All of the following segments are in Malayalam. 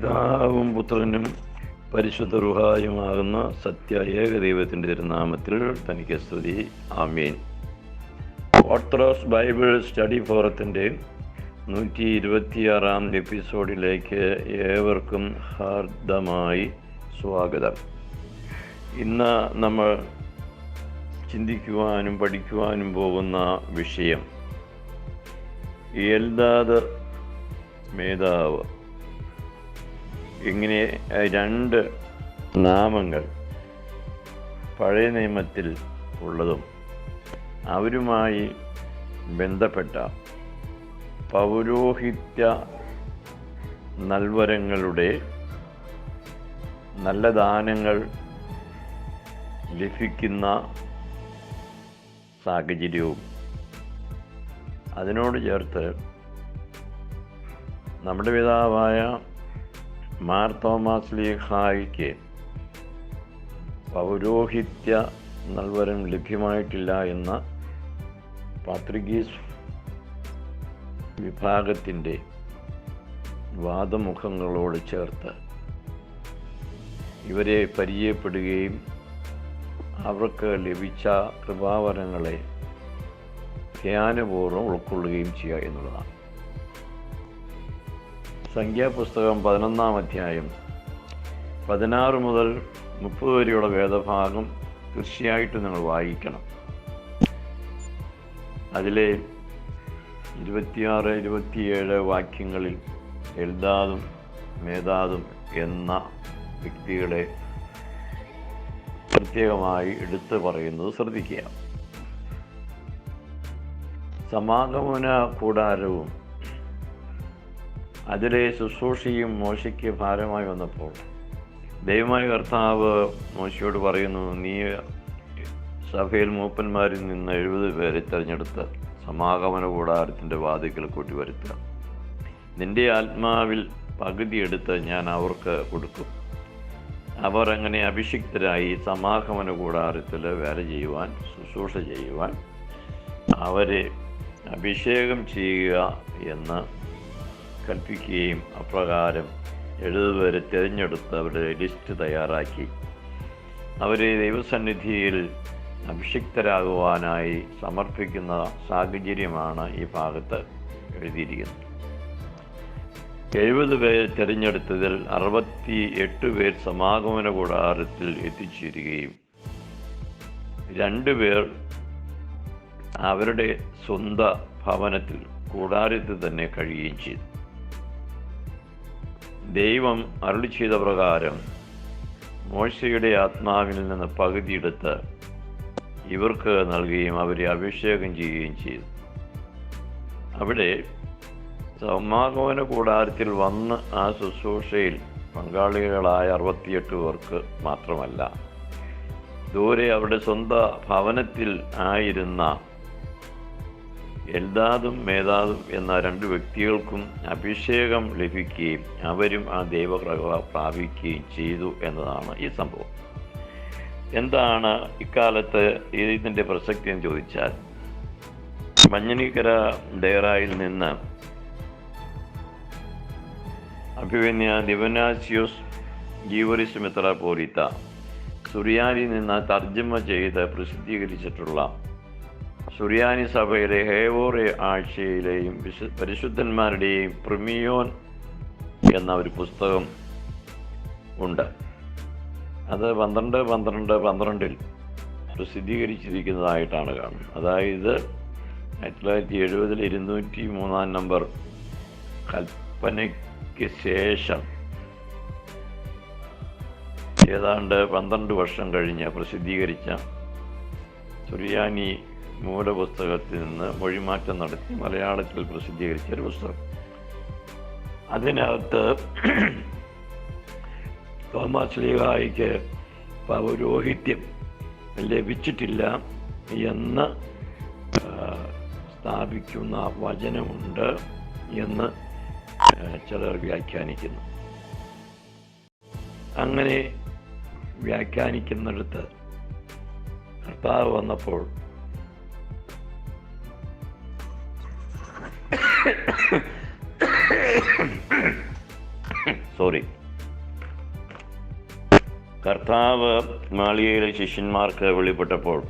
പിതാവും പുത്രനും പരിശുദ്ധ റുഹായുമാകുന്ന സത്യ ഏകദൈവത്തിന്റെ തിരുനാമത്തിൽ തനിക്ക് സ്തുതി. ആമീൻ. ഓർത്തഡോക്സ് ബൈബിൾ സ്റ്റഡി ഫോറത്തിന്റെ നൂറ്റി ഇരുപത്തിയാറാം എപ്പിസോഡിലേക്ക് ഏവർക്കും ഹാർദമായി സ്വാഗതം. ഇന്ന് നമ്മൾ ചിന്തിക്കുവാനും പഠിക്കുവാനും പോകുന്ന വിഷയം എൽദാദ് മേധാവ്. ഇങ്ങനെ രണ്ട് നാമങ്ങൾ പഴയ നിയമത്തിൽ ഉള്ളതും അവരുമായി ബന്ധപ്പെട്ട പൗരോഹിത്യ നൽവരങ്ങളുടെ നല്ല ദാനങ്ങൾ ലഭിക്കുന്ന സാഹചര്യവും അതിനോട് ചേർത്ത് നമ്മുടെ പിതാവായ മാർ തോമാസ് ലീഹായിക്ക് പൗരോഹിത്യ നൽവരം ലഭ്യമായിട്ടില്ല എന്ന പാത്രികീസ് വിഭാഗത്തിന്റെ വാദമുഖങ്ങളോട് ചേർത്ത് ഇവരെ പരിചയപ്പെടുകയും അവർക്ക് ലഭിച്ച കൃപാവരങ്ങളെ ധ്യാനപൂർവം ഉൾക്കൊള്ളുകയും ചെയ്യുക എന്നുള്ളതാണ്. സംഖ്യാപുസ്തകം പതിനൊന്നാം അധ്യായം പതിനാറ് മുതൽ മുപ്പത് വരെയുള്ള വേദഭാഗം തീർച്ചയായിട്ടും നിങ്ങൾ വായിക്കണം. അതിലെ ഇരുപത്തിയാറ് ഇരുപത്തിയേഴ് വാക്യങ്ങളിൽ എൽദാദും മേധാദും എന്ന വ്യക്തികളെ പ്രത്യേകമായി എടുത്തു പറയുന്നത് ശ്രദ്ധിക്കുക. സമാഗമന കൂടാരവും അതിലെ ശുശ്രൂഷയും മോശയ്ക്ക് ഭാരമായി വന്നപ്പോൾ ദൈവമായ കർത്താവ് മോശയോട് പറയുന്നു നീ സഭയിൽ മൂപ്പന്മാരിൽ നിന്ന് എഴുപത് പേരെ തിരഞ്ഞെടുത്ത് സമാഗമന കൂടാരത്തിന്റെ വാതിക്കൽ കൂട്ടി വരുത്തുക നിന്റെ ആത്മാവിൽ പകുതി എടുത്ത് ഞാൻ അവർക്ക് കൊടുക്കും. അവർ അങ്ങനെ അഭിഷിക്തരായി സമാഗമന കൂടാരത്തിൽ വേല ചെയ്യുവാൻ ശുശ്രൂഷ ചെയ്യുവാൻ അവരെ അഭിഷേകം ചെയ്യുക എന്ന് കൽപ്പിക്കുകയും അപ്രകാരം എഴുതുവരെ തിരഞ്ഞെടുത്ത് അവരുടെ ലിസ്റ്റ് തയ്യാറാക്കി. അവരെ ദൈവസന്നിധിയിൽ അഭിഷിക്തരാകുവാനായി സമർപ്പിക്കുന്ന സാഹചര്യമാണ് ഈ ഭാഗത്ത് എഴുതിയിരിക്കുന്നത്. എഴുപത് പേർ തിരഞ്ഞെടുത്തതിൽ അറുപത്തി എട്ട് പേർ സമാഗമന കൂടാരത്തിൽ എത്തിച്ചേരുകയും രണ്ടുപേർ അവരുടെ സ്വന്ത ഭവനത്തിൽ കൂടാരത്തിൽ തന്നെ കഴിയുകയും ചെയ്തു. ദൈവം അരുളി ചെയ്ത പ്രകാരം മോശയുടെ ആത്മാവിൽ നിന്ന് പകുതിയെടുത്ത് ഇവർക്ക് നൽകുകയും അവരെ അഭിഷേകം ചെയ്യുകയും ചെയ്തു. അവിടെ സമാഗമന കൂടാരത്തിൽ വന്ന് ആ ശുശ്രൂഷയിൽ പങ്കാളികളായ അറുപത്തിയെട്ട് പേർക്ക് മാത്രമല്ല ദൂരെ അവരുടെ സ്വന്തം ഭവനത്തിൽ ആയിരുന്ന എൽദാദും മേധാദും എന്ന രണ്ട് വ്യക്തികൾക്കും അഭിഷേകം ലഭിക്കുകയും അവരും ആ ദൈവകൃപ പ്രാപിക്കുകയും ചെയ്തു എന്നതാണ് ഈ സംഭവം. എന്താണ് ഇക്കാലത്ത് ഇതിന്റെ പ്രസക്തി എന്ന് ചോദിച്ചാൽ മഞ്ഞനിക്കര ഡേറായിൽ നിന്ന് അഭിവന്യ ദിവനാസിയോസ് ജീവറിസ് പോരിത്ത സുറിയാനിൽ നിന്ന് തർജമ ചെയ്ത് പ്രസിദ്ധീകരിച്ചിട്ടുള്ള സുറിയാനി സഭയിലെ ഹേവോറെ ആഴ്ചയിലെയും വിശു പരിശുദ്ധന്മാരുടെയും പ്രിമിയോൻ എന്ന ഒരു പുസ്തകം ഉണ്ട്. അത് പന്ത്രണ്ട് പന്ത്രണ്ട് പന്ത്രണ്ടിൽ പ്രസിദ്ധീകരിച്ചിരിക്കുന്നതായിട്ടാണ് കാണുന്നത്. അതായത് ആയിരത്തി തൊള്ളായിരത്തി എഴുപതിൽ ഇരുന്നൂറ്റി മൂന്നാം നമ്പർ കൽപ്പനയ്ക്ക് ശേഷം ഏതാണ്ട് പന്ത്രണ്ട് വർഷം കഴിഞ്ഞ് പ്രസിദ്ധീകരിച്ച സുറിയാനി മൂലപുസ്തകത്തിൽ നിന്ന് മൊഴിമാറ്റം നടത്തി മലയാളത്തിൽ പ്രസിദ്ധീകരിച്ച ഒരു പുസ്തകം. അതിനകത്ത് തോമസ് ലീഹായിക്ക് പൗരോഹിത്യം ലഭിച്ചിട്ടില്ല എന്ന് സ്ഥാപിക്കുന്ന വചനമുണ്ട് എന്ന് ചിലർ വ്യാഖ്യാനിക്കുന്നു. അങ്ങനെ വ്യാഖ്യാനിക്കുന്നിടത്ത് കർത്താവ് വന്നപ്പോൾ സോറി കർത്താവ് മാളികയിലെ ശിഷ്യന്മാർക്ക് വെളിപ്പെട്ടപ്പോൾ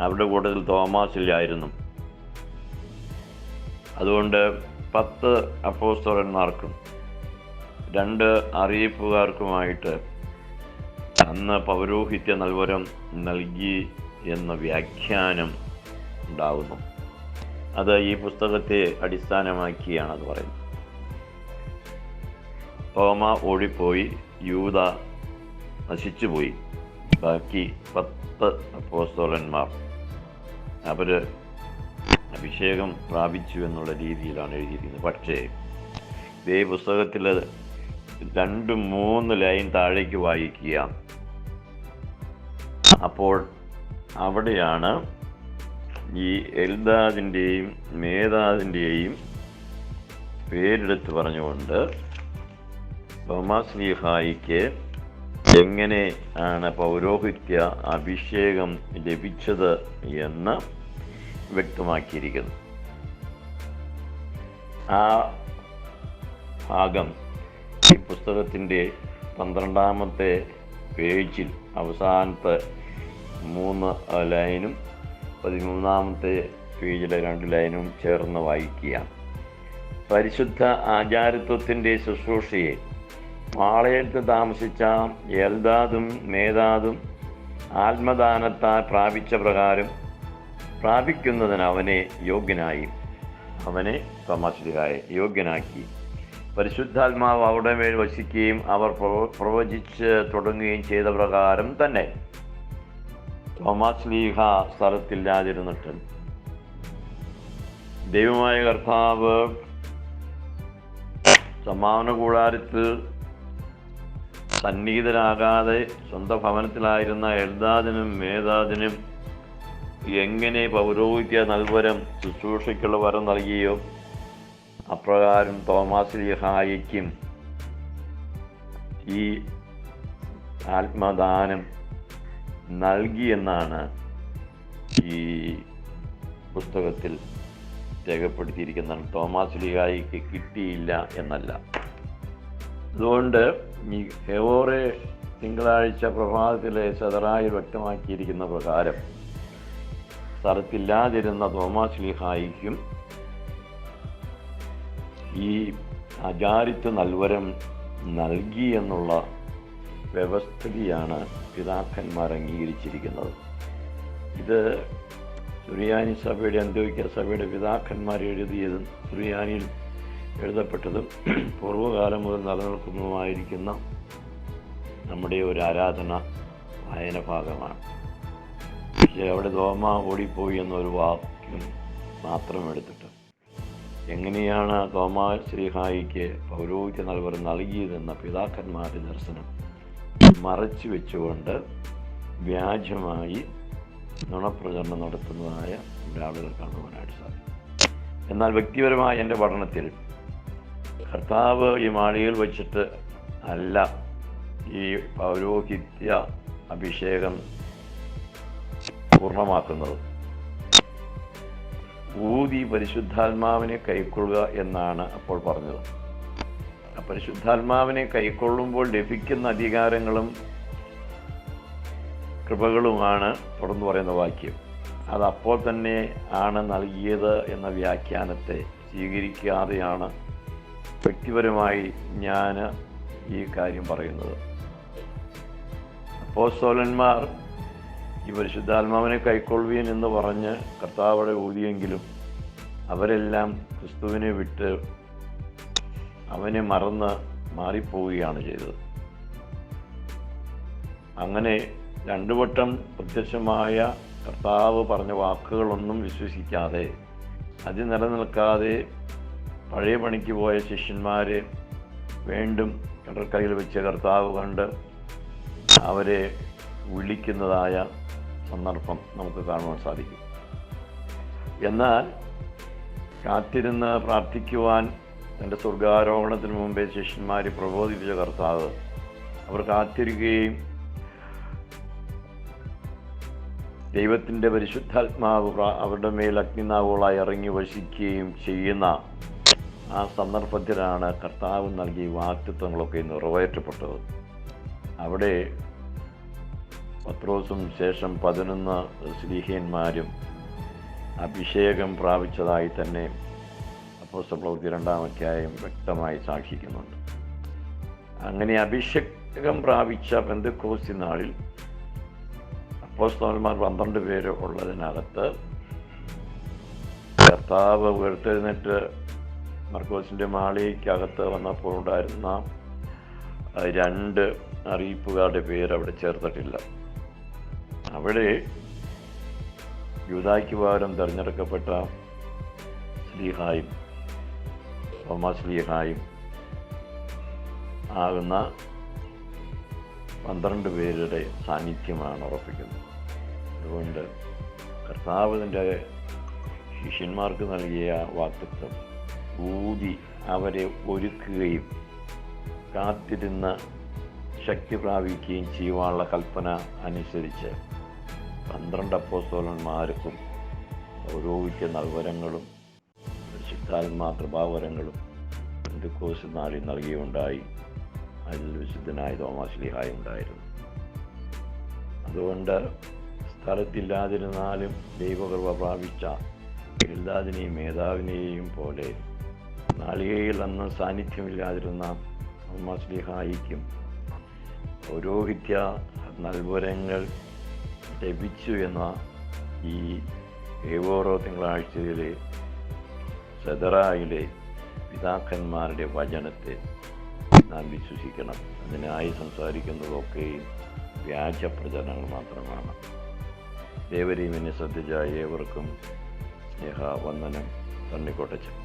അവരുടെ കൂട്ടത്തിൽ തോമാസ് ഇല്ലായിരുന്നു. അതുകൊണ്ട് പത്ത് അപ്പോസ്തോലന്മാർക്കും രണ്ട് അറിയിപ്പുകാർക്കുമായിട്ട് അന്ന് പൗരോഹിത്യ നൽവരം നൽകി എന്ന വ്യാഖ്യാനം ഉണ്ടാകുന്നു അത് ഈ പുസ്തകത്തെ അടിസ്ഥാനമാക്കിയാണ് അത് പറയുന്നത്. തോമ ഓടിപ്പോയി യൂത നശിച്ചുപോയി. ബാക്കി പത്ത് അപ്പോസ്തോലന്മാർ അവർ അഭിഷേകം പ്രാപിച്ചു എന്നുള്ള രീതിയിലാണ് എഴുതിയിരിക്കുന്നത്. പക്ഷേ ഇതേ പുസ്തകത്തിൽ രണ്ട് മൂന്ന് ലൈൻ താഴേക്ക് വായിക്കുക. അപ്പോൾ അവിടെയാണ് ഈ എൽദാദിന്റെയും മേധാദിന്റെയും പേരെടുത്ത് പറഞ്ഞുകൊണ്ട് തോമാസ് ലീഹായിക്ക് എങ്ങനെ ആണ് പൗരോഹിത്യ അഭിഷേകം ലഭിച്ചത് എന്ന് വ്യക്തമാക്കിയിരിക്കുന്നു. ആ ഭാഗം ഈ പുസ്തകത്തിന്റെ പന്ത്രണ്ടാമത്തെ പേജിൽ അവസാനത്തെ മൂന്ന് ലൈനും പതിമൂന്നാമത്തെ പേജിലെ രണ്ട് ലൈനും ചേർന്ന് വായിക്കുക പരിശുദ്ധ ആചാരത്വത്തിന്റെ ശുശ്രൂഷയെ പാളയത്ത് താമസിച്ച എൽദാദും മേധാദും ആത്മദാനത്താൽ പ്രാപിച്ച പ്രകാരം പ്രാപിക്കുന്നതിന് അവനെ യോഗ്യനായി അവനെ തമാശ്രികായെ യോഗ്യനാക്കി. പരിശുദ്ധാത്മാവ് അവിടെ മേൽ വസിക്കുകയും അവർ പ്രവ- പ്രവചിച്ച് തുടങ്ങുകയും ചെയ്ത പ്രകാരം തന്നെ തോമാസ് ലീഹ സ്ഥലത്തില്ലാതിരുന്നിട്ട്. ദൈവമായ കർത്താവ് സമാപന കൂടാരത്തിൽ സന്നിഹിതരാകാതെ സ്വന്തം ഭവനത്തിലായിരുന്ന എൽദാദിനും മേധാദിനും എങ്ങനെ പൗരോഹിത്യ നൽവരം ശുശ്രൂഷയ്ക്കുള്ള വരം നൽകിയോ? അപ്രകാരം തോമാസ് ലിഹായിക്കും ഈ ആത്മദാനം. നൽകിയെന്നാണ് ഈ പുസ്തകത്തിൽ രേഖപ്പെടുത്തിയിരിക്കുന്നത്. തോമാസ് ലിഹായിക്ക് കിട്ടിയില്ല എന്നല്ല. അതുകൊണ്ട് ഈ ഹെവോറെ തിങ്കളാഴ്ച പ്രഭാതത്തിലെ സദറായി വ്യക്തമാക്കിയിരിക്കുന്ന പ്രകാരം സ്ഥലത്തില്ലാതിരുന്ന തോമാസ് ലിഹായിക്കും ഈ അജാരിത്വ നൽവരം നൽകി എന്നുള്ള വ്യവസ്ഥിതിയാണ് പിതാക്കന്മാർ അംഗീകരിച്ചിരിക്കുന്നത്. ഇത് സുറിയാനി സഭയുടെ അന്ത്യോക്യ സഭയുടെ പിതാക്കന്മാർ എഴുതിയതും സുറിയാനിയിൽ എഴുതപ്പെട്ടതും പൂർവകാലം മുതൽ നിലനിൽക്കുന്നതുമായിരിക്കുന്ന നമ്മുടെ ഒരു ആരാധന വായന ഭാഗമാണ്. പക്ഷേ അവിടെ ദോമ ഓടിപ്പോയി എന്നൊരു വാക്യം മാത്രം എടുത്തിട്ട് എങ്ങനെയാണ് തോമാ ശ്രീഹായിക്ക് പൗരോഹിത്യ നൽകർ നൽകിയതെന്ന പിതാക്കന്മാരുടെ ദർശനം മറച്ചു വെച്ചുകൊണ്ട് വ്യാജമായി നുണപ്രചരണം നടത്തുന്നതായ ഒരാളുകൾ കാണുവാനായിട്ട് സാധിക്കും. എന്നാൽ വ്യക്തിപരമായ എന്റെ പഠനത്തിൽ കർത്താവ് ഈ മാളികയിൽ വച്ചിട്ട് അല്ല ഈ പൗരോഹിത്യ അഭിഷേകം പൂർണമാക്കുന്നത്. ഊതി പരിശുദ്ധാത്മാവിനെ കൈക്കൊള്ളുക എന്നാണ് അപ്പോൾ പറഞ്ഞത്. പരിശുദ്ധാത്മാവിനെ കൈക്കൊള്ളുമ്പോൾ ലഭിക്കുന്ന അധികാരങ്ങളും കൃപകളുമാണ് തുടർന്ന് പറയുന്ന വാക്യം. അത് അപ്പോൾ തന്നെ ആണ് നൽകിയത് എന്ന വ്യാഖ്യാനത്തെ സ്വീകരിക്കാതെയാണ് വ്യക്തിപരമായി ഞാൻ ഈ കാര്യം പറയുന്നത്. അപ്പോസ്തോലന്മാർ ഈ പരിശുദ്ധാത്മാവിനെ കൈക്കൊള്ളുവീൻ എന്ന് പറഞ്ഞ് കർത്താവടെ ഊതിയെങ്കിലും അവരെല്ലാം ക്രിസ്തുവിനെ വിട്ട് അവനെ മറന്ന് മാറിപ്പോവുകയാണ് ചെയ്തത്. അങ്ങനെ രണ്ടു വട്ടം പ്രത്യക്ഷമായ കർത്താവ് പറഞ്ഞ വാക്കുകളൊന്നും വിശ്വസിക്കാതെ അത് നിലനിൽക്കാതെ പഴയ പണിക്ക് പോയ ശിഷ്യന്മാരെ വീണ്ടും കടൽക്കരയിൽ വെച്ച കർത്താവ് കണ്ട് അവരെ വിളിക്കുന്നതായ സന്ദർഭം നമുക്ക് കാണുവാൻ സാധിക്കും. എന്നാൽ കാത്തിരുന്ന് പ്രാർത്ഥിക്കുവാൻ തന്റെ സ്വർഗാരോഹണത്തിന് മുമ്പേ ശിഷ്യന്മാരെ പ്രബോധിപ്പിച്ച കർത്താവ്. അവർ കാത്തിരിക്കുകയും ദൈവത്തിന്റെ പരിശുദ്ധാത്മാവ് അവരുടെ മേൽ അഗ്നിനാവുകളായി ഇറങ്ങി വസിക്കുകയും ചെയ്യുന്ന ആ സന്ദർഭത്തിലാണ് കർത്താവ് നൽകിയ വാക്തത്വങ്ങളൊക്കെ നിറവേറ്റപ്പെട്ടത്. അവിടെ പത്രോസും ശേഷം പതിനൊന്ന് സ്ലീഹന്മാരും അഭിഷേകം പ്രാപിച്ചതായി തന്നെ പ്രവൃത്തി രണ്ടാം അധ്യായം വ്യക്തമായി സാക്ഷിക്കുന്നുണ്ട്. അങ്ങനെ അഭിഷേകം പ്രാപിച്ച ബന്ധുക്കോസ്തി നാളിൽ അപ്പോസ്തലന്മാർ പന്ത്രണ്ട് പേര് ഉള്ളതിനകത്ത് കർത്താവ് ഉയർത്തെഴുന്നേറ്റ് മർക്കോസിന്റെ മാളികയ്ക്കകത്ത് വന്നപ്പോൾ ഉണ്ടായിരുന്ന രണ്ട് അറിയിപ്പുകാരുടെ പേര് അവിടെ ചേർത്തിട്ടില്ല. അവിടെ യൂതായ്ക്ക് പകരം തിരഞ്ഞെടുക്കപ്പെട്ട സ്ലീഹായും തോമസ് സ്ലീഹായും ആകുന്ന പന്ത്രണ്ട് പേരുടെ സാന്നിധ്യമാണ് ഉറപ്പിക്കുന്നത്. അതുകൊണ്ട് കർത്താവിന്റെ ശിഷ്യന്മാർക്ക് നൽകിയ വാക്തത്വം ഊതി അവരെ ഒരുക്കുകയും കാത്തിരുന്ന ശക്തി പ്രാപിക്കുകയും ചെയ്യുവാനുള്ള കൽപ്പന അനുസരിച്ച് പന്ത്രണ്ട് അപ്പോസ്തോലന്മാർക്കും ഓരോവിക്യ നൽവരങ്ങളും പരിശുദ്ധാത്മാ കൃപാവരങ്ങളും പെന്തക്കോസ് നാളിൽ നൽകിയുണ്ടായി. അതിൽ വിശുദ്ധനായ തോമാശ്ലിഹായ ഉണ്ടായിരുന്നു. അതുകൊണ്ട് സ്ഥലത്തില്ലാതിരുന്നാലും ദൈവകൃപ പ്രാപിച്ച എൽദാദിനെയും മേധാവിനെയും പോലെ നാളികയിൽ അന്ന് സാന്നിധ്യമില്ലാതിരുന്ന തോമാശ്ലിഹായിക്കും പൗരോഹിത്യ നൽവരങ്ങൾ ലഭിച്ചു എന്ന ഈ ഏവോറോ തിങ്കളാഴ്ചയിലെ സെതറായിലെ പിതാക്കന്മാരുടെ വചനത്തെ നാം വിശ്വസിക്കണം. അതിനായി സംസാരിക്കുന്നതൊക്കെയും വ്യാജ പ്രചരണങ്ങൾ മാത്രമാണ്. ദേവരീമിനെ ശ്രദ്ധിച്ച ഏവർക്കും സ്നേഹ വന്ദനം. തണ്ണിക്കോട്ടച്ചൻ